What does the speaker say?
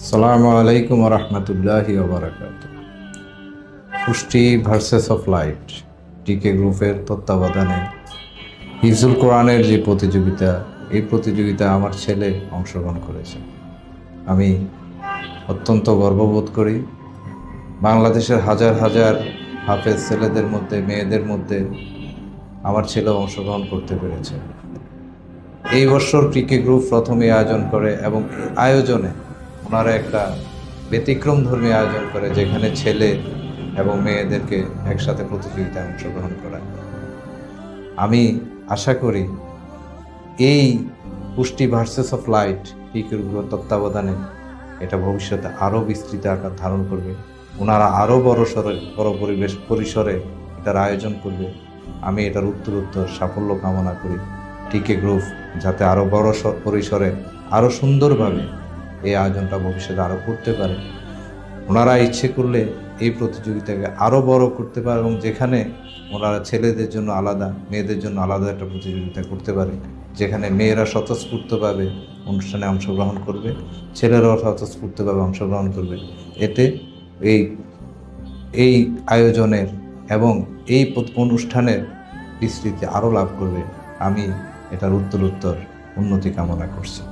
সালামু আলাইকুম রহমতুল্লাহ পুষ্টি ভার্সেস অফ লাইট টিকে গ্রুপের তত্ত্বাবধানে হিজুল কোরআনের যে প্রতিযোগিতা, এই প্রতিযোগিতা আমার ছেলে অংশগ্রহণ করেছে। আমি অত্যন্ত গর্ববোধ করি। বাংলাদেশের হাজার হাজার হাফেজ ছেলেদের মধ্যে, মেয়েদের মধ্যে আমার ছেলে অংশগ্রহণ করতে পেরেছে। এই বছর ক্রিকেট গ্রুপ প্রথমে আয়োজন করে এবং আয়োজনে ওনারা একটা ব্যতিক্রম ধর্মী আয়োজন করে যেখানে ছেলে এবং মেয়েদেরকে একসাথে প্রতিযোগিতায় অংশগ্রহণ করায় আমি আশা করি এই পুষ্টি ভার্সেস অফ লাইট গ্রুপের তত্ত্বাবধানে এটা ভবিষ্যতে আরও বিস্তৃত আকার ধারণ করবে। ওনারা আরও বড় সরে বড় পরিবেশ পরিসরে এটার আয়োজন করবে। আমি এটার উত্তর উত্তর সাফল্য কামনা করি। টিকে গ্রুপ যাতে আরও বড় পরিসরে আরও সুন্দরভাবে এই আয়োজনটা ভবিষ্যতে আরও করতে পারে। ওনারা ইচ্ছে করলে এই প্রতিযোগিতাকে আরও বড় করতে পারে এবং যেখানে ওনারা ছেলেদের জন্য আলাদা, মেয়েদের জন্য আলাদা একটা প্রতিযোগিতা করতে পারে, যেখানে মেয়েরা স্বতঃস্ফূর্তভাবে অনুষ্ঠানে অংশগ্রহণ করবে, ছেলেরাও স্বতঃস্ফূর্তভাবে অংশগ্রহণ করবে। এতে এই এই আয়োজনের এবং এই অনুষ্ঠানের বিস্তৃতি আরও লাভ করবে। আমি এটার উত্তর উত্তর উন্নতি কামনা করছি।